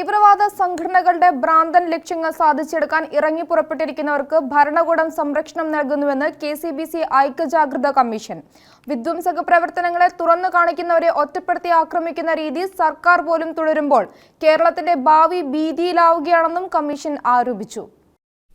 തീവ്രവാദ സംഘടനകളുടെ ഭ്രാന്തൻ ലക്ഷ്യങ്ങൾ സാധിച്ചെടുക്കാൻ ഇറങ്ങി പുറപ്പെട്ടിരിക്കുന്നവർക്ക് ഭരണകൂടം സംരക്ഷണം നൽകുന്നുവെന്ന് കെ സി ബി സി ഐക്യജാഗ്രത കമ്മീഷൻ. വിധ്വംസക പ്രവർത്തനങ്ങളെ തുറന്നു കാണിക്കുന്നവരെ ഒറ്റപ്പെടുത്തി ആക്രമിക്കുന്ന രീതി സർക്കാർ പോലും തുടരുമ്പോൾ കേരളത്തിന്റെ ഭാവി ഭീതിയിലാവുകയാണെന്നും കമ്മീഷൻ ആരോപിച്ചു.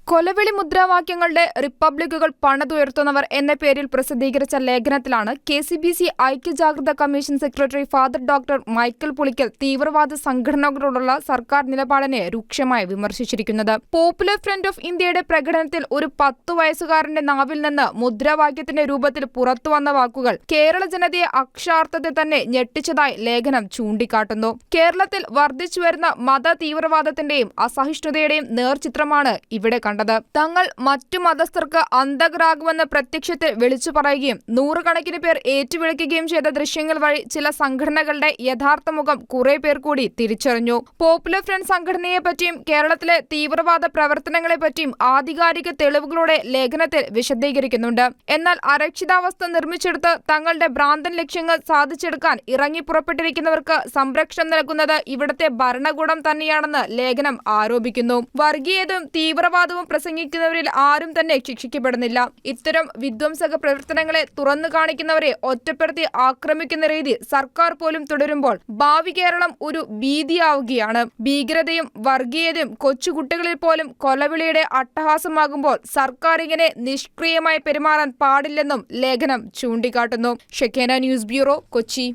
കൊലവിളി മുദ്രാവാക്യങ്ങളുടെ റിപ്പബ്ലിക്കുകൾ പണിതുയർത്തുന്നവർ എന്ന പേരിൽ പ്രസിദ്ധീകരിച്ച ലേഖനത്തിലാണ് K C B C ഐക്യജാഗ്രത commission secretary father doctor Michael Pulickal തീവ്രവാദ സംഘടനകളോടുള്ള സർക്കാർ നിലപാടിനെ രൂക്ഷമായി വിമർശിച്ചിരിക്കുന്നത്. പോപ്പുലർ ഫ്രണ്ട് ഓഫ് ഇന്ത്യയുടെ പ്രകടനത്തിൽ ഒരു പത്തു വയസ്സുകാരന്റെ നാവിൽ നിന്ന് മുദ്രാവാക്യത്തിന്റെ രൂപത്തിൽ പുറത്തുവന്ന വാക്കുകൾ കേരള ജനതയെ അക്ഷാർത്ഥത്തെ തന്നെ ഞെട്ടിച്ചതായി ലേഖനം ചൂണ്ടിക്കാട്ടുന്നു. കേരളത്തിൽ വർദ്ധിച്ചുവരുന്ന മത തീവ്രവാദത്തിന്റെയും അസഹിഷ്ണുതയുടെയും നേർചിത്രമാണ് ഇവിടെ കണ്ടത്. തങ്ങൾ മറ്റു മതസ്ഥർക്ക് അന്തകരാകുമെന്ന് പ്രത്യക്ഷത്തിൽ വിളിച്ചു പറയുകയും നൂറുകണക്കിന് പേർ ഏറ്റുവിളിക്കുകയും ചെയ്ത ദൃശ്യങ്ങൾ വഴി ചില സംഘടനകളുടെ യഥാർത്ഥ മുഖം കുറെ പേർ കൂടി തിരിച്ചറിഞ്ഞു. പോപ്പുലർ ഫ്രണ്ട് സംഘടനയെ പറ്റിയും കേരളത്തിലെ തീവ്രവാദ പ്രവർത്തനങ്ങളെ പറ്റിയും ആധികാരിക തെളിവുകളോടെ ലേഖനത്തിൽ വിശദീകരിക്കുന്നുണ്ട്. എന്നാൽ അരക്ഷിതാവസ്ഥ നിർമ്മിച്ചെടുത്ത് തങ്ങളുടെ ഭ്രാന്തൻ ലക്ഷ്യങ്ങൾ സാധിച്ചെടുക്കാൻ ഇറങ്ങി പുറപ്പെട്ടിരിക്കുന്നവർക്ക് സംരക്ഷണം നൽകുന്നത് ഇവിടുത്തെ ഭരണകൂടം തന്നെയാണെന്ന് ലേഖനം ആരോപിക്കുന്നു. വർഗീയതും തീവ്രവാദവും പ്രസംഗിക്കുന്നവരിൽ ആരും തന്നെ ശിക്ഷിക്കപ്പെടുന്നില്ല. ഇത്തരം വിധ്വംസക പ്രവർത്തനങ്ങളെ തുറന്നു കാണിക്കുന്നവരെ ഒറ്റപ്പെടുത്തി ആക്രമിക്കുന്ന രീതി സർക്കാർ പോലും തുടരുമ്പോൾ ഭാവി കേരളം ഒരു ഭീതിയാവുകയാണ്. ഭീകരതയും വർഗീയതയും കൊച്ചുകുട്ടികളിൽ പോലും കൊലവിളിയുടെ അട്ടഹാസമാകുമ്പോൾ സർക്കാർ ഇങ്ങനെ നിഷ്ക്രിയമായി പെരുമാറാൻ പാടില്ലെന്നും ലേഖനം ചൂണ്ടിക്കാട്ടുന്നു. Shekinah news bureau Kochi.